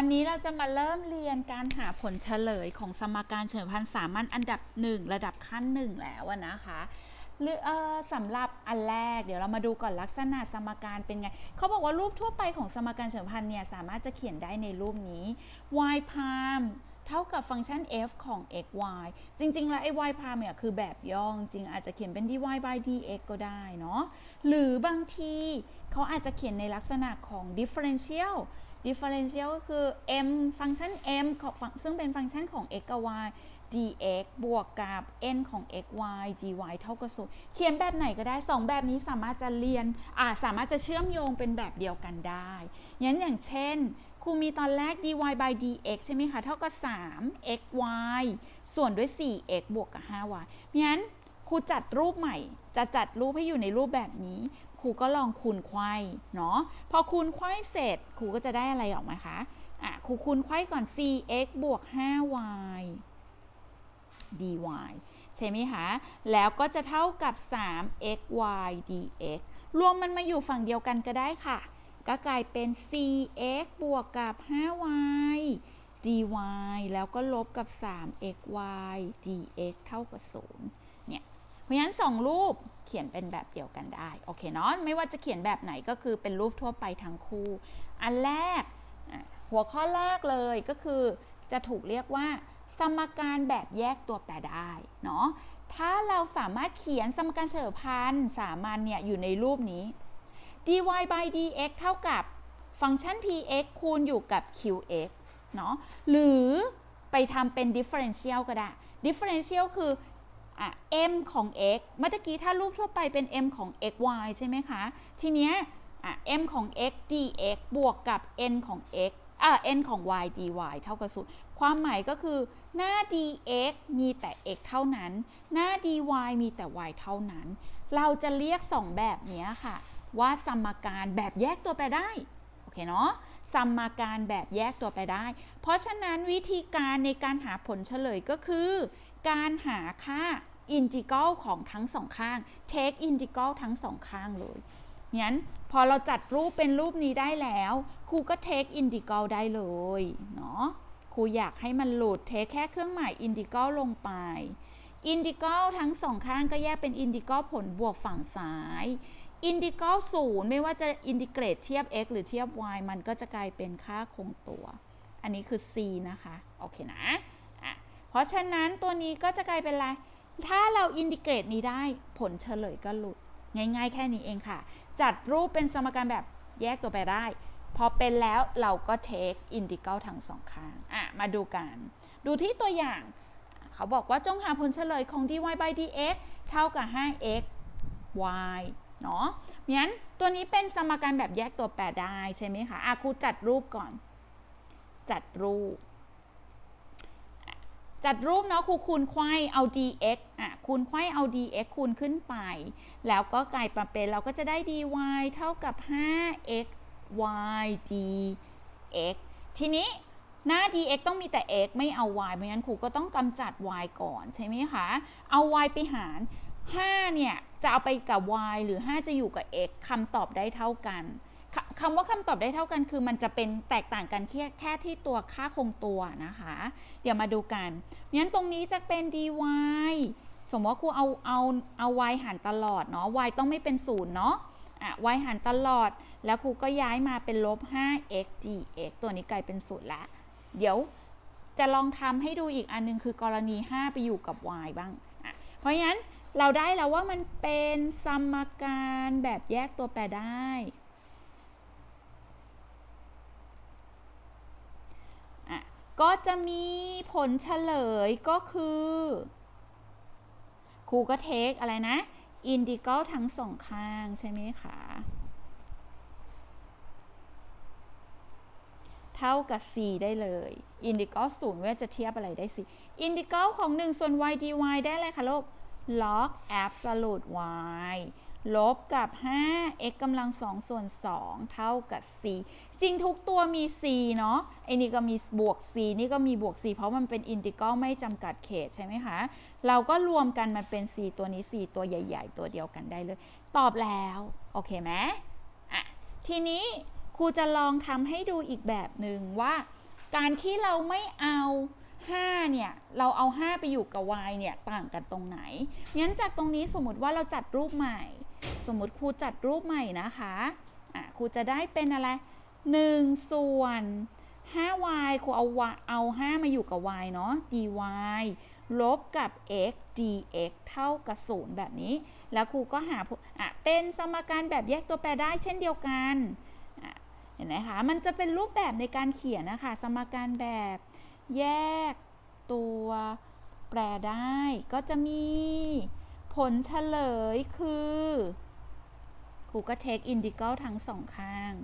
วันนี้เราจะมาเริ่มเรียนการหาผลเฉลยของสมการเฉลิมพันธ์สามัญอันดับ 1 ระดับขั้น 1 แล้วนะคะหรืออสำหรับอันแรกเดี๋ยวเรามาดูก่อนลักษณะสมการเป็นไง เขาบอกว่ารูปทั่วไปของสมการเฉลิมพันธ์เนี่ยสามารถจะเขียนได้ในรูปนี้ y prime เท่ากับฟังก์ชัน f ของ x y จริง ๆ แล้วไอ้ y prime เนี่ยคือแบบย่อจริงอาจจะเขียนเป็น dy by dx ก็ได้เนาะหรือบางทีเขาอาจจะเขียนในลักษณะของ differential differential ก็คือ m ฟังก์ชัน m ของซึ่งเป็นฟังก์ชันของ x กับ y dx บวกกับ n ของ x y dy เท่ากับศูนย์เขียนแบบไหนก็ได้ 2 แบบนี้สามารถจะเรียนอ่าสามารถจะเชื่อมโยงเป็นแบบเดียวกันได้งั้นอย่างเช่น ครูมีตอนแรก dy by dx ใช่ไหมคะ เท่ากับ 3 xy ส่วนด้วย 4x บวกกับ 5y งั้นครูจัดรูปใหม่ จะจัดรูปให้อยู่ในรูปแบบนี้ ครูก็ลองคูณไขว้เนาะพอคูณไขว้เสร็จครูก็จะได้อะไรออกมาคะอะครูคูณไขว้ก่อน 4x บวก 5y dy ใช่ไหมคะ แล้วก็จะเท่ากับ 3xy dx รวมมันมาอยู่ฝั่งเดียวกันก็ได้ค่ะ ก็กลายเป็น 4x บวกกับ 5y dy แล้วก็ลบกับ 3xy dx เท่ากับ0เนี่ยเพ ราะฉะนั้น2รูปเขียนเป็นแบบเดียวกันได้โอเคเนาะไม่ว่าจะเขียนแบบไหนก็คือเป็นรูปทั่วไปทั้งคู่ อันแรกหัวข้อแรกเลยก็คือจะถูกเรียกว่า สมการแบบแยกตัวแปรได้เนาะถ้าเราสามารถเขียนสมการเฉลิมพันธ์สามัญเนี่ยอยู่ในรูปนี้ dy by dx เท่ากับฟังก์ชัน px คูณอยู่กับ qx เนาะหรือไปทำเป็น differential ก็ได้ differential คือ อะ m ของ x เมื่อกี้ถ้ารูปทั่วไปเป็น m ของ x y ใช่ไหมคะ ทีเนี้ยอะ m ของ x dx บวกกับ n ของ x อะ n ของ y dy เท่ากับศูนย์ความหมายก็คือหน้า dx มีแต่ x เท่านั้น หน้า dy มีแต่ y เท่านั้น เราจะเรียก 2 แบบนี้ค่ะ ว่าสมการแบบแยกตัวแปรได้ โอเคเนาะสมการแบบแยกตัวแปรได้ เพราะฉะนั้นวิธีการในการหาผลเฉลยก็คือ การหาค่า อินทิกรัลของทั้งสองข้าง take อินทิกรัลทั้งสองข้างเลยงั้นพอเราจัดรูปเป็นรูปนี้ได้แล้ว ครูก็ take อินทิกรัลได้เลยเนาะครูอยากให้มันหลุด take แค่เครื่องหมายอินทิกรัลลงไปอินทิกรัลทั้งสองข้างก็แยกเป็นอินทิกรัลผลบวกฝั่งซ้าย อินทิกรัลศูนย์ไม่ว่าจะอินทิเกรตเทียบ x หรือเทียบ y มันก็จะกลายเป็นค่าคงตัว อันนี้คือ c นะคะ โอเคนะะเพราะฉะนั้นตัวนี้ก็จะกลายเป็นอะไร ถ้าเราอินทิเกรตนี้ได้ผลเฉลยก็หลุด ง่ายๆ แค่นี้เองค่ะ จัดรูปเป็นสมการแบบแยกตัวไปได้ พอเป็นแล้วเราก็เทคอินทิเกรลทั้งสองข้างอะมาดูกัน ดูที่ตัวอย่าง เขาบอกว่าจงหาผลเฉลยของ dy by dx เท่ากับ 5x y เนาะงั้นตัวนี้เป็นสมการแบบแยกตัวแปรได้ใช่ไหมคะอาครูจัดรูปก่อน จัดรูป จัดรูปเนาะครูคูณไขว้เอา dx อะคูณไขว้เอา dx คูณขึ้นไป แล้วก็กลายมาเป็นเราก็จะได้ dy เท่ากับ 5x y dx ทีนี้หน้า dx ต้องมีแต่ x ไม่เอา y เพราะงั้นครูก็ต้องกำจัด y ก่อนใช่ไหมคะ เอา y ไปหาร 5 เนี่ย จะเอาไปกับ y หรือ 5 จะอยู่กับ x คำตอบได้เท่ากัน คำว่าคำตอบได้เท่ากันคือมันจะเป็นแตกต่างกันแค่แค่ที่ตัวค่าคงตัวนะคะ เดี๋ยวมาดูกันงั้นตรงนี้จะเป็น dy สมมติว่าครูเอาเอาเอา y หารตลอดเนาะ y ต้องไม่เป็นศูนย์เนาะอะ y หารตลอด แล้วครูก็ย้ายมาเป็นลบ 5x dx ตัวนี้กลายเป็นศูนย์ละเดี๋ยวจะลองทำให้ดูอีกอันนึงคือกรณี 5 ไปอยู่กับ y บ้างอะเพราะฉะนั้นเราได้แล้วว่ามันเป็นสมการแบบแยกตัวแปรได้ ก็จะมีผลเฉลยก็คือ ครูก็เทคอะไรนะ อินดิก a l ทั้งสองข้างใช่ไหมคะ เท่ากับ c ได้เลย อินดิก a l ศูนย์ว่าจะเทียบอะไรได้ c อินดิก a l ของ 1 ส่วน y dy ได้อะไรคะลูก log absolute y ลบกับ 5 x กำลัง 2 ส่วน 2 เท่ากับ c จริงทุกตัวมี c เนาะไอ้นี่ก็มีบวก c นี่ก็มีบวก c เพราะมันเป็นอินทิกรัลไม่จำกัดเขตใช่ไหมคะ เราก็รวมกันมันเป็น c ตัวนี้ c ตัวใหญ่ ๆ ตัวเดียวกันได้เลย ตอบแล้ว โอเคไหมอะ ทีนี้ครูจะลองทำให้ดูอีกแบบหนึ่งว่า การที่เราไม่เอา5เนี่ย เราเอา 5 ไปอยู่กับ y เนี่ย ต่างกันตรงไหน งั้นจากตรงนี้สมมติว่าเราจัดรูปใหม่ สมมติครูจัดรูปใหม่นะคะอะครูจะได้เป็นอะไร 1 ส่วน 5y ครูเอา y เอา 5 มาอยู่กับ y เนาะ dy ลบกับ x dx เท่ากับ 0 แบบนี้ แล้วครูก็หาผลอะเป็นสมการแบบแยกตัวแปรได้เช่นเดียวกันเห็นไหมคะ มันจะเป็นรูปแบบในการเขียนนะคะ สมการแบบแยกตัวแปรได้ ก็จะมี ผลเฉลยคือครูก็เทคอินดิเกลทั้งสองข้าง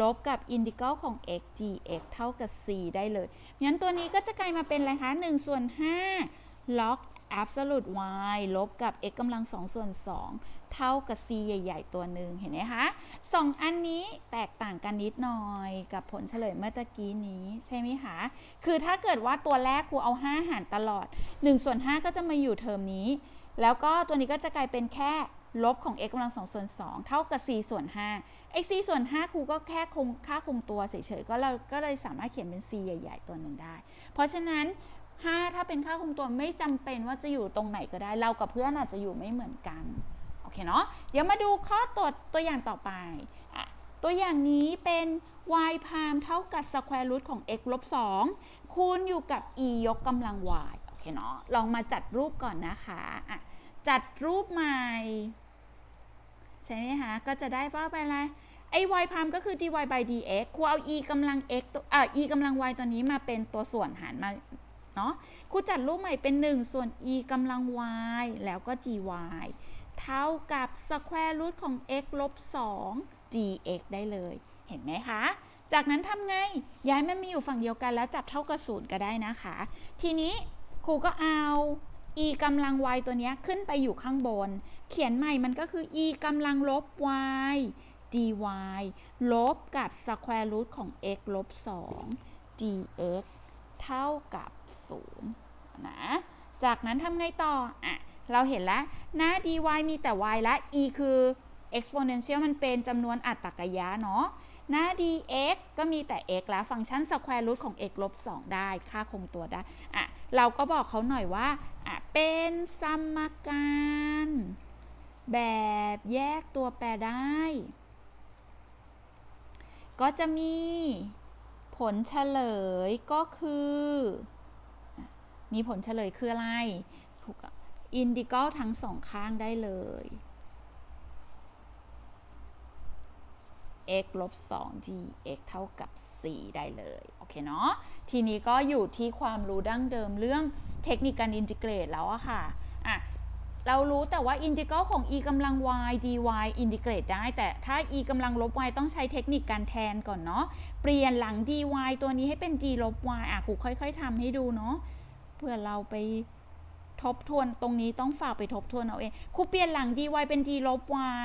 ลบกับอินดิเกลของ x gx เท่ากับ c ได้เลยงั้นตัวนี้ก็จะกลายมาเป็นอะไรคะ1ส่วน5 log absolute y ลบกับ x กำลัง2ส่วน2เท่ากับ c ใหญ่ ๆ ตัวหนึ่งเห็นไหมคะสองอันนี้แตกต่างกันนิดหน่อยกับผลเฉลยเมื่อตะกี้นี้ใช่ไหมคะ คือถ้าเกิดว่าตัวแรกครูเอา 5 หารตลอด1ส่วน5ก็จะมาอยู่เทอมนี้ แล้วก็ตัวนี้ก็จะกลายเป็นแค่ลบของ x กำลัง2ส่วน2เท่ากับ c ส่วน5ไอ้ c ส่วน5ครูก็แค่คงค่าคงตัวเฉยๆ ก็เราก็เลยสามารถเขียนเป็น c ใหญ่ ๆ ตัวหนึ่งได้ เพราะฉะนั้น 5 ถ้าเป็นค่าคงตัวไม่จำเป็นว่าจะอยู่ตรงไหนก็ได้ เรากับเพื่อนอาจจะอยู่ไม่เหมือนกัน โอเคเนาะ เดี๋ยวมาดูข้อตัวจตัวอย่างต่อไปอตัวอย่างนี้เป็น y พามเท่ากับ square root ของ x ลบ2คูณอยู่กับ e ยกกำลัง y โอเคเนาะ ลองมาจัดรูปก่อนนะคะะจัดรูปใหม่ใช่ไหมคะ ก็จะได้ว่าเป็นอะไรไอ้ y พามก็คือ dy by dx ครูเอา e กำลัง x ตัวอ่า e กำลัง y ตัวนี้มาเป็นตัวส่วนหารมา เนาะครูจัดรูปใหม่เป็น 1 ส่วน e กำลัง y แล้วก็ gy เท่ากับ square root ของ x ลบ 2 dx ได้เลย เห็นไหมคะ จากนั้นทำไง ย้ายมันมีอยู่ฝั่งเดียวกันแล้วจับเท่ากับศูนย์ก็ได้นะคะ ทีนี้ครูก็เอา e กำลัง y ตัวเนี้ยขึ้นไปอยู่ข้างบน เขียนใหม่มันก็คือ e กำลังลบ y dy ลบกับ square root ของ x ลบ 2 dx เท่ากับ0นะจากนั้นทำไงต่ออะเราเห็นแล้วหน้า dy มีแต่ y และ e คือ exponential มันเป็นจำนวนอัตตกยะเนาะหน้า dx ก็มีแต่ x แล้วฟังก์ชัน square root ของ x ลบ 2 ได้ ค่าคงตัวได้ อะ เราก็บอกเขาหน่อยว่า อะ เป็นสมการ แบบแยกตัวแปรได้ ก็จะมี ผลเฉลยก็คือ มีผลเฉลยคืออะไร ถูกอินดิก l ทั้งสองข้างได้เลย x ลบ2 dx เท่ากับ 4 ได้เลย โอเคเนาะ ทีนี้ก็อยู่ที่ความรู้ดั้งเดิมเรื่องเทคนิคการอินทิเกรตแล้วอะค่ะ เรารู้แต่ว่าอินทิกรัลของ e กำลัง y dy อินทิเกรตได้ แต่ถ้า e กำลังลบ y ต้องใช้เทคนิคการแทนก่อนเนาะ เปลี่ยนหลัง dy ตัวนี้ให้เป็น g ลบ y อะครูค่อย ๆทำให้ดูเนาะ เพื่อเราไป ทบทวนตรงนี้ต้องฝากไปทบทวนเอาเองครูเปลี่ยนหลัง dy เป็น d ลบ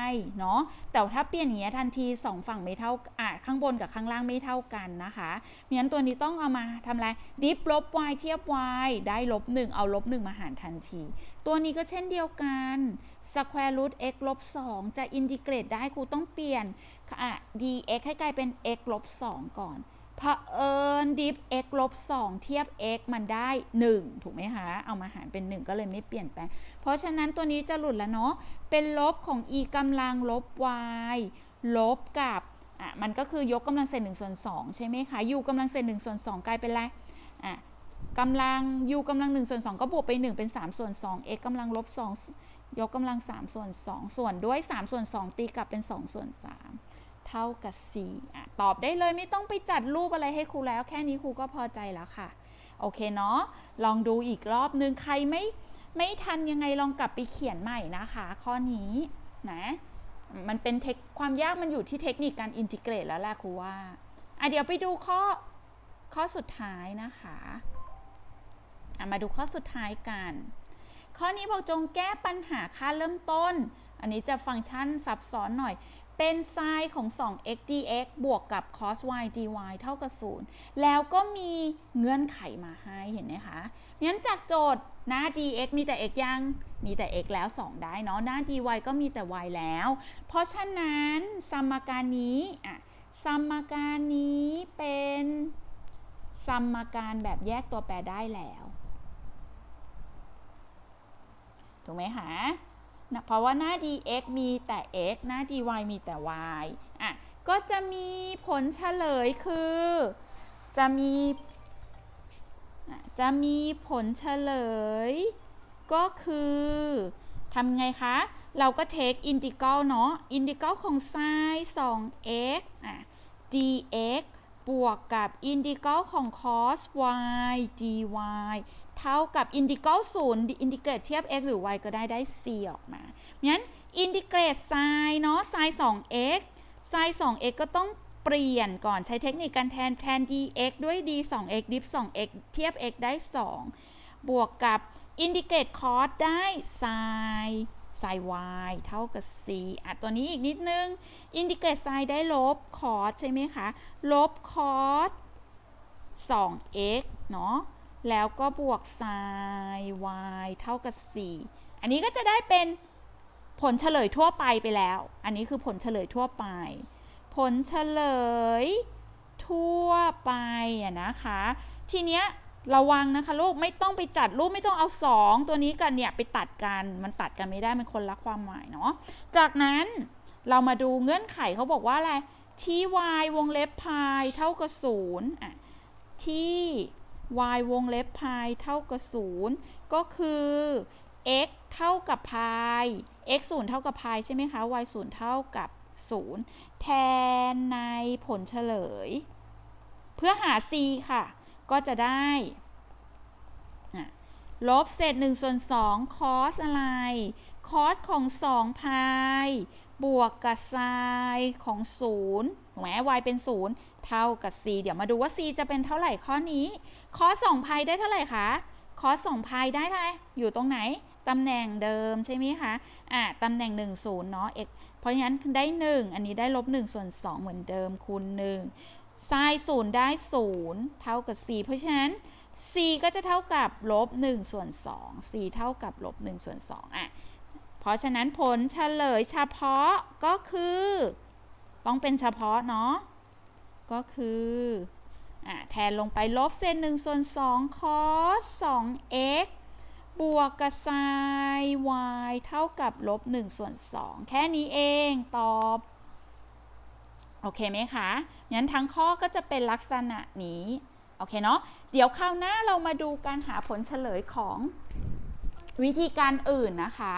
y เนาะแต่ถ้าเปลี่ยนอย่างเงี้ยทันทีสองฝั่งไม่เท่าอะข้างบนกับข้างล่างไม่เท่ากันนะคะงั้นตัวนี้ต้องเอามาทำอะไรดิฟลบ y เทียบ y ได้ลบ 1 เอาลบ 1 มาหารทันที ตัวนี้ก็เช่นเดียวกัน square root x ลบ 2 จะอินทิเกรตได้ครูต้องเปลี่ยนอะ dx ให้กลายเป็น x ลบ 2 ก่อน เผอิญดิฟ x ลบ2เทียบ x มันได้ 1 ถูกไหมคะ เอามาหารเป็น 1 ก็เลยไม่เปลี่ยนแปลง เพราะฉะนั้นตัวนี้จะหลุดแล้วเนาะ เป็นลบของ e กำลังลบ y ลบกับ อะ มันก็คือยกกำลังเศษ1ส่วน2ใช่ไหมคะ u กำลังเศษ1ส่วน2กลายเป็นอะไร อะกำลัง u กำลัง1ส่วน2ก็บวกไป 1 เป็น 3 ส่วน 2 x กำลังลบ 2 ยกกำลัง 3 ส่วน 2 ส่วนด้วย 3 ส่วน 2 ตีกลับเป็น 2 ส่วน 3 เท่ากับ4อะตอบได้เลยไม่ต้องไปจัดรูปอะไรให้ครูแล้ว แค่นี้ครูก็พอใจแล้วค่ะ โอเคเนาะลองดูอีกรอบนึง ใครไม่ไม่ทันยังไงลองกลับไปเขียนใหม่นะคะ ข้อนี้นะมันเป็นเทคความยากมันอยู่ที่เทคนิคการอินทิเกรตแล้วแหละครูว่าอะเดี๋ยวไปดูข้อข้อสุดท้ายนะคะอะมาดูข้อสุดท้ายกัน ข้อนี้บอกจงแก้ปัญหาค่าเริ่มต้น อันนี้จะฟังก์ชันซับซ้อนหน่อย เป็นไซน์ของ 2x dx บวกกับ cos y dy เท่ากับ 0 แล้วก็มีเงื่อนไขมาให้เห็นไหมคะงั้นจากโจทย์หน้า dx มีแต่ x ยัง มีแต่ x แล้ว 2 ได้เนาะ หน้า dy ก็มีแต่ y แล้ว เพราะฉะนั้นสมการนี้อะสมการนี้เป็นสมการแบบแยกตัวแปรได้แล้ว ถูกไหมคะ นะเพราะว่าหน้า dx มีแต่ x หน้า dy มีแต่ y อะก็จะมีผลเฉลยคือ จะมีจะมีผลเฉลย ก็คือทำไงคะ เราก็เทคอินทิกรัลเนาะอินทิกรัลของ sin 2x อะ dx บวกกับอินทิกรัลของ cos y dy เท่ากับอินทิเกลศูนย์อินทิเกรตเทียบ x หรือ y ก็ได้ได้ c ออกมางั้นอินทิเกรต sin เนาะ sin 2x sin 2x ก็ต้องเปลี่ยนก่อนใช้เทคนิคการแทนแทน dx ด้วย d 2x div 2x เทียบ x ได้ 2 บวกกับอินทิเกรต cos ได้ sin sin y เท่ากับ c อะตัวนี้อีกนิดนึงอินทิเกรต sin ได้ลบ cos ใช่ไหมคะ ลบ cos 2x เนาะ แล้วก็บวก sin y เท่ากับ 4 อันนี้ก็จะได้เป็นผลเฉลยทั่วไปไปแล้ว อันนี้คือผลเฉลยทั่วไป ผลเฉลยทั่วไปอะนะคะ ทีเนี้ยระวังนะคะลูกไม่ต้องไปจัดรูปไม่ต้องเอา 2 ตัวนี้กันเนี่ยไปตัดกันมันตัดกันไม่ได้มันคนละความหมายเนาะ จากนั้นเรามาดูเงื่อนไขเขาบอกว่าอะไรที่ y วงเล็บพายเท่ากับ0อะที่ y วงเล็บพายเท่ากับ 0 ก็คือ x เท่ากับพาย x 0 เท่ากับพายใช่ไหมคะ y 0 เท่ากับ 0 แทนในผลเฉลย เพื่อหา c ค่ะ ก็จะได้ลบเศษ1ส่วน2 cos อะไร cos ของ 2 พาย บวกกับ sin ของ 0ถูกไหม y เป็น 0 เท่ากับ c เดี๋ยวมาดูว่า c จะเป็นเท่าไหร่ข้อนี้ cos 2พายได้เท่าไหร่คะ cos 2พายได้เท่าไหร่อยู่ตรงไหนตำแหน่งเดิมใช่ไหมคะอะตำแหน่ง 1 0เนาะ x เพราะฉะนั้นได้ 1 อันนี้ได้ลบ1ส่วน2 เหมือนเดิมคูณ1 sin 0ได้ 0 เท่ากับ c เพราะฉะนั้น c ก็จะเท่ากับลบ1ส่วน2 c เท่ากับลบ1ส่วน2อะเพราะฉะนั้นผลเฉลยเฉพาะก็คือ ต้องเป็นเฉพาะเนาะ ก็คืออะแทนลงไปลบเศษ1ส่วน2 cos 2x บวกกับ sin y เท่ากับลบ1ส่วน2แค่นี้เองตอบ โอเคไหมคะ งั้นทั้งข้อก็จะเป็นลักษณะนี้ โอเคเนาะ เดี๋ยวคราวหน้าเรามาดูการหาผลเฉลยของวิธีการอื่นนะคะ